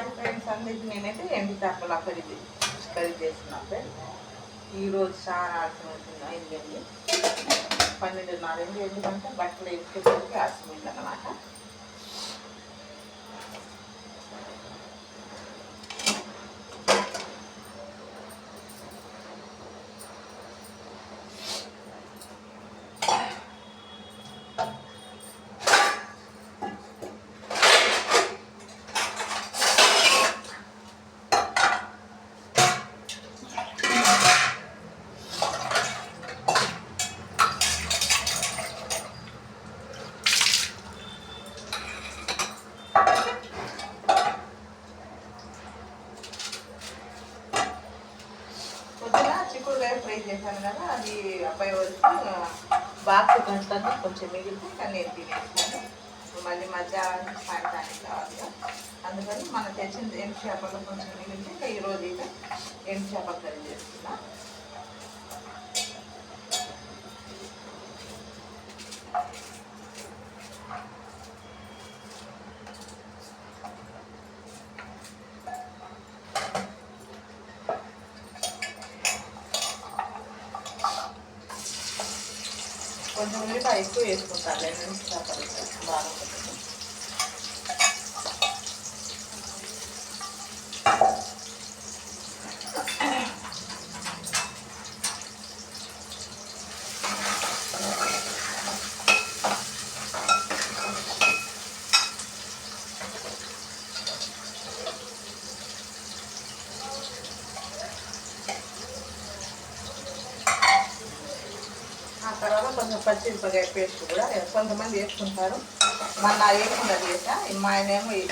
Hi friends అందరికి నేనైతే ఎండి చేపలు కర్రీ కర్రీ చేస్తున్నా ఫ్రెండ్ ఈరోజు చాలా ఆలస్యం అవుతుంది అయిందండి. పన్నెండున్నర ఎందుకంటే బట్టలు వేసుకెళ్ళి ఆలస్యమైంది అన్నమాట పొద్దున చిక్కుడుకాయ ఫ్రై చేశాను కదా అది అబ్బాయి వరకు బాక్స్ గంటలో కొంచెం మిగిలితే కానీ నేను తినేసాను మళ్ళీ మధ్యాహ్నం సాయంత్రానికి కావాలి అందుకని మనం తెచ్చిన ఎండు చేపలు కొంచెం మిగిలితే ఈరోజు ఇక ఎండు చేపలు కర్రీ చేస్తున్నాను కొంచెం ఉల్లిపాయ ఎక్కువ వేసుకుంటాను. నేను చేపలు తర్వాత కొంచెం పచ్చిమిరపకాయ పేస్ట్ కూడా కొంతమంది వేసుకుంటారు. మొన్న వేయకుండా చేసా మా ఆయన ఏమో ఈ-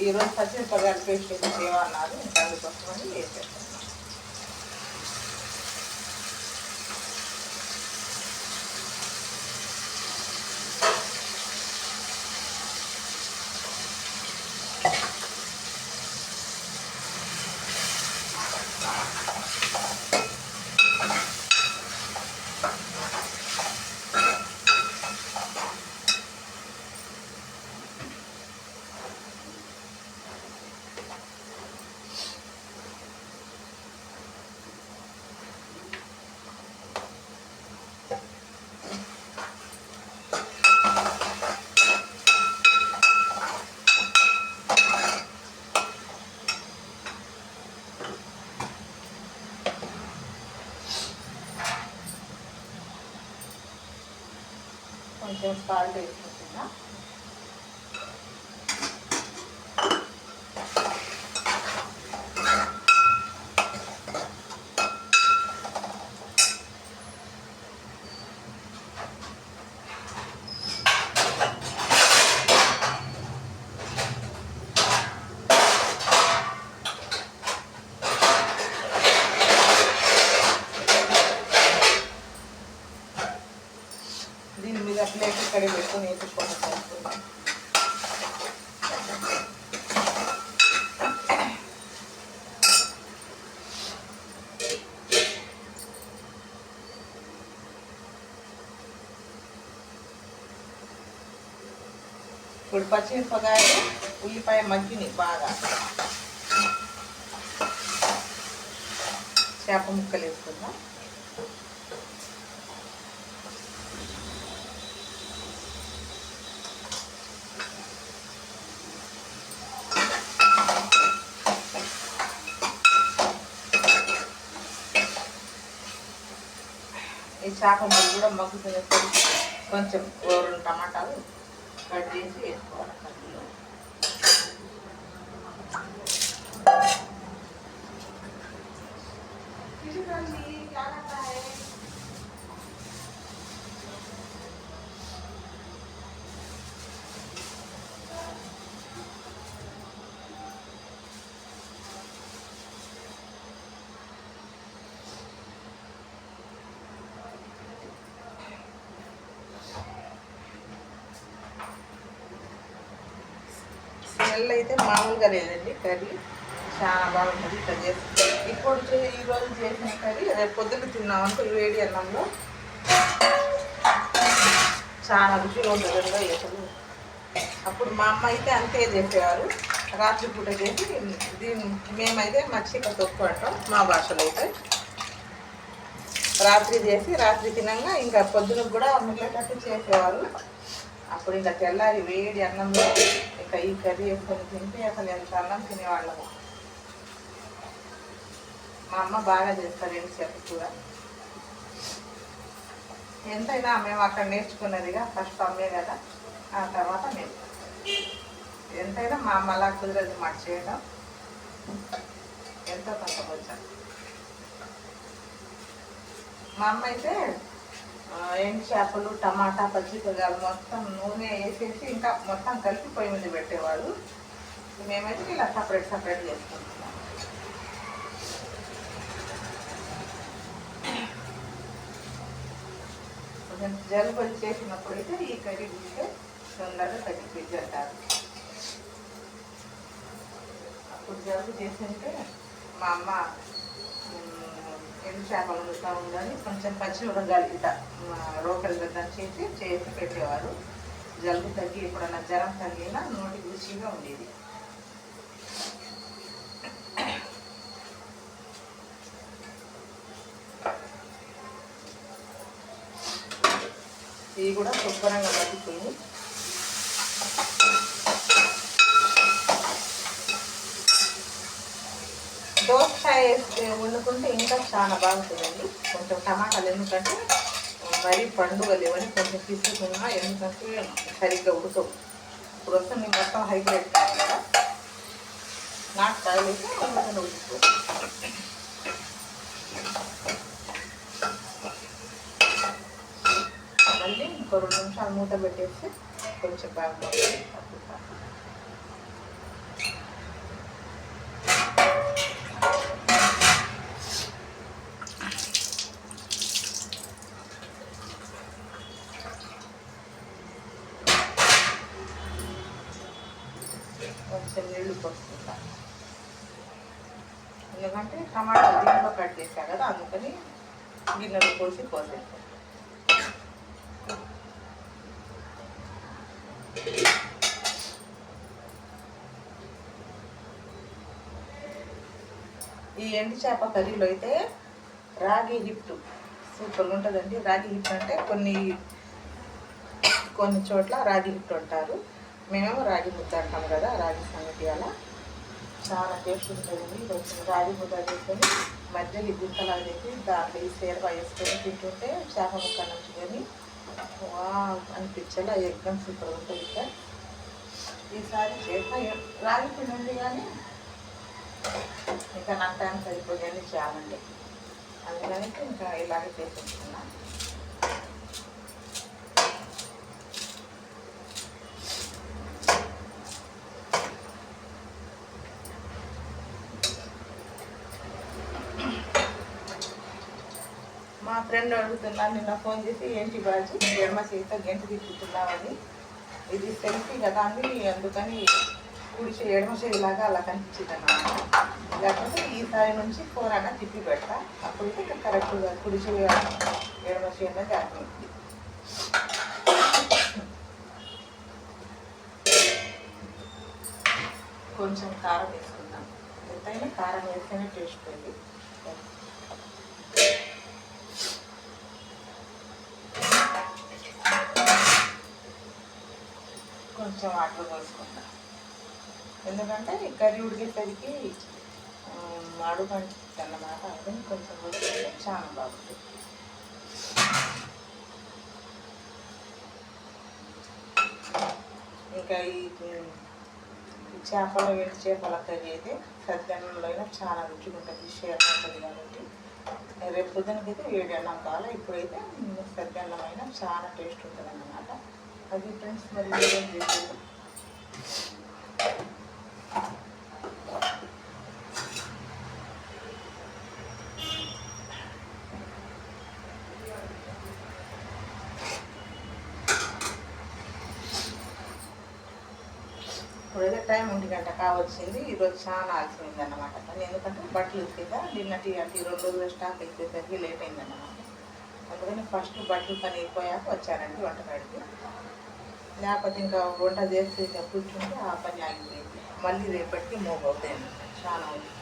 ఈరోజు పచ్చిమిరపకాయ పేస్ట్ వేసి చేయమన్నారు ఇంకా అందుకోసమని వేసేస్తాను కొంచెం సాల్ట్ వేసుకుంటున్నా. ఇక్కడ పెట్టుకొని వేసుకోవడం సరిపోతుంది. ఇప్పుడు పచ్చిమిరపకాయలు ఉల్లిపాయ మగ్గిని బాగా చేప ముక్కలు వేసుకుందాం చేప ముక్కలు కూడా మగ్గుతున్నప్పుడు కొంచెం రెండు టమాటాలు కట్ చేసి వేసుకోవాలి కర్రీలో స్మెల్ అయితే మామూలుగా లేదండి. కర్రీ చాలా బాగుంటుంది. ఇట్లా చేసి ఇప్పుడు ఈ రోజు చేసిన కర్రీ రేపు పొద్దున్న తిన్నాం అనుకో వేడి అన్నంలో. చాలా రుచిగా ఉంటుందండి అసలు. అప్పుడు మా అమ్మ అయితే అంతే చేసేవారు రాత్రి పూట చేసి దీన్ని మేమైతే మచ్చిక తొక్కు అంటాం మా భాషలో అయితే. రాత్రి చేసి రాత్రి తినంగా ఇంకా పొద్దున కూడా మిగిలేటట్టు చేసేవారు. అప్పుడు ఇంకా తెల్లారి వేడి అన్నంలో ఇంకా ఈ కర్రీ వేసుకొని తింటే అసలు ఎంత అన్నం తినేవాళ్ళము. మా అమ్మ బాగా చేస్తారు చెప్పు కూడా. ఎంతైనా మేము అక్కడ నేర్చుకున్నదిగా ఫస్ట్ అమ్మే కదా ఆ తర్వాత మేము. ఎంతైనా మా అమ్మ అలా కుదరదు మాట చేయడం ఎంతో కొంత కొంచెం. మా అమ్మ అయితే ఎండు చేపలు టమాటా పచ్చిమిరపకాయలు మొత్తం నూనె వేసేసి ఇంకా మొత్తం కలిపి పొయ్యి మీద పెట్టేవాడు మేమైతే ఇలా సపరేట్ సపరేట్ చేసుకుంటున్నాం. కొంచెం జలుబు చేసినప్పుడు అయితే ఈ కర్రీ తింటే తొందరగా తగ్గిపోయి అంటారు అప్పుడు జలుబు చేసింటే మా అమ్మ ఎండు చేపలు వండుతూ ఉందని కొంచెం పచ్చి ఉడగాలి ఇట రోకలి దగ్గర చేసి చేసి పెట్టేవారు. జలుబు తగ్గి ఎప్పుడన్నా జ్వరం తగ్గినా నోటి రుచిగా ఉండేది. ఇది కూడా శుభ్రంగా మగ్గిపోయి దోసకాయ వేసి వండుకుంటే ఇంకా చాలా బాగుంటుందండి. కొంచెం టమాటాలు ఎందుకంటే మరీ పండుగలు లేవని కొంచెం తీసుకున్నా ఎందుకంటే సరిగ్గా ఉడకవు. ఇప్పుడు వస్తుంది మొత్తం హైబ్రిడ్ కదా. నాకు తగిలితే అందుకని ఉడుకు మళ్ళీ ఇంకో రెండు నిమిషాలు మూత పెట్టేసి కొంచెం బాగా కొంచెం నీళ్ళు పోసుకుంటాను ఎందుకంటే టమాటా దీంట్లో కట్ చేశా కదా అందుకని గిన్నెలు పోసి పోసేస్తాను ఈ ఎండు చేప కర్రీలో అయితే రాగి హిట్ సూపర్గా ఉంటుందండి రాగి హిట్ అంటే కొన్ని కొన్ని చోట్ల రాగి హిట్ అంటారు. మేమేమో రాగి ముద్ద అంటాం కదా రాగి సంగతి అలా. చాలా టేస్ట్ ఉంటుందండి. కొంచెం రాగి ముద్ద చేసుకొని మధ్యలో గుంతలా చేసి దాంట్లో ఈ సేర వేసుకొని తింటుంటే చేప ముక్క నంచుకొని వా అనిపించాలి అది ఎక్కడ సూపర్ ఉంటుంది ఇక్కడ. ఈసారి చేప రాగి పిండి ఉంది కానీ ఇంకా నాకు టైం సరిపోయాయని చేయాలండి. అందుకని ఇంకా ఇలాగే చేసుకుంటున్నాను మా ఫ్రెండ్ అడుగుతున్నాను నిన్న ఫోన్ చేసి ఏంటి బాజీ ఎడమ చేత గంట తీసుకుంటున్నామని ఇది సెల్ఫీ కదా అని అందుకని కుడి చేయి ఎడమ చేయలాగా అలా కనిపించింది అన్నమాట లేకపోతే ఈసారి నుంచి ఫోన్ అన్న తిప్పి పెడతా. అప్పుడైతే ఇక్కడ కరెక్ట్గా కుడి ఎడమ చేయడం జరిగింది కొంచెం కారం వేసుకుందాం. ఎంతైనా కారం వేస్తేనే టేస్ట్ ఉంది కొంచెం వాటర్ పోసుకుందాం ఎందుకంటే కర్రీ ఉడికేసరికి అడుగు అంటుంది అన్నమాట అది కొంచెం ఉడికితే చాలా బాగుంటుంది. ఇంకా ఈ చేపల వేడి చేపల కర్రీ అయితే సద్దన్నంలో అయినా చాలా రుచిగా ఉంటుంది. షేర్ ఉంటుంది కాబట్టి రేపు పొద్దునకైతే వేడి అన్నం కావాలి. ఇప్పుడైతే సద్దన్నం అయినా చాలా టేస్ట్ ఉంటుంది అన్నమాట అది ఫ్రెండ్స్ మరి ఇప్పుడైతే టైం ఒంటి గంట కావచ్చింది ఈరోజు చాలా ఆలస్యం అన్నమాట కానీ ఎందుకంటే బట్టలు ఉతిగా నిన్నటి అంటే ఈ రెండు రోజుల స్టాక్ అయిపోయేసరికి లేట్ అయింది అన్నమాట అందుకని ఫస్ట్ బట్టలు పని అయిపోయాక వచ్చానండి వంటకాడికి. లేకపోతే ఇంకా వంట చేస్తే కూర్చుంటే ఆ పని ఆగిపోయింది. మళ్ళీ రేపటికి మూవ్ అవుతాయండి. చాలా ఉంది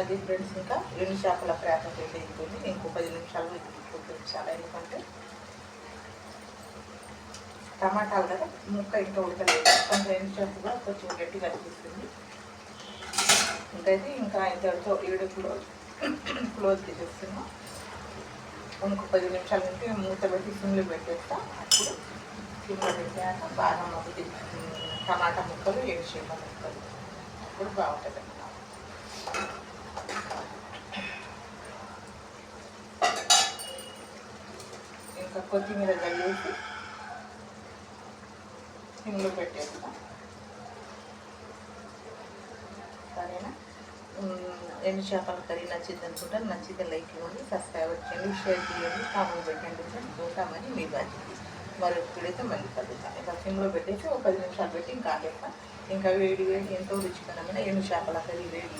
అది ఫ్రెండ్స్ ఇంకా రెండు చేపల ప్రేత పెట్టి అయిపోయింది ఇంకో పది నిమిషాలు చాలా ఎందుకంటే టమాటాలు కదా ముక్క ఇంకా ఉడకలేదు. కొంచెం ఎండు చేప కూడా కొంచెం గట్టిగా అనిపిస్తుంది. ఇంకైతే ఇంకా ఇంతటితో ఏడు క్లోజ్ క్లోజ్ చేసేస్తున్నాం. ఇంకో పది నిమిషాల ఉంటే మూత పెట్టి సిమ్లో పెట్టేస్తాం. అప్పుడు సిమ్లో పెట్టాక బాగా మగ్గుతుంది టమాటా ముక్కలు ఏడు చేప ముక్కలు. అప్పుడు బాగుంటుంది అన్నమాట ఇంకా కొత్తిమీర చల్లేసి సిమ్లో పెట్టేస్తాం సరేనా? ఎన్ని చేపల కర్రీ నచ్చింది అనుకుంటా నచ్చితే లైక్ ఇవ్వండి సబ్స్క్రైబ్ చేయండి షేర్ చేయండి కామెంట్ పెట్టండి ఫ్రెండ్స్. మీ బాధ్యత. మరి ఎప్పుడైతే మళ్ళీ కలుగుతాం ఇంకా సిమ్లో పెట్టేసి ఒక పది నిమిషాలు పెట్టి ఇంకా ఆగేస్తా ఇంకా వేడి వేడి ఎంతో రుచికరమైన ఎండు చేపల కర్రీ వేడి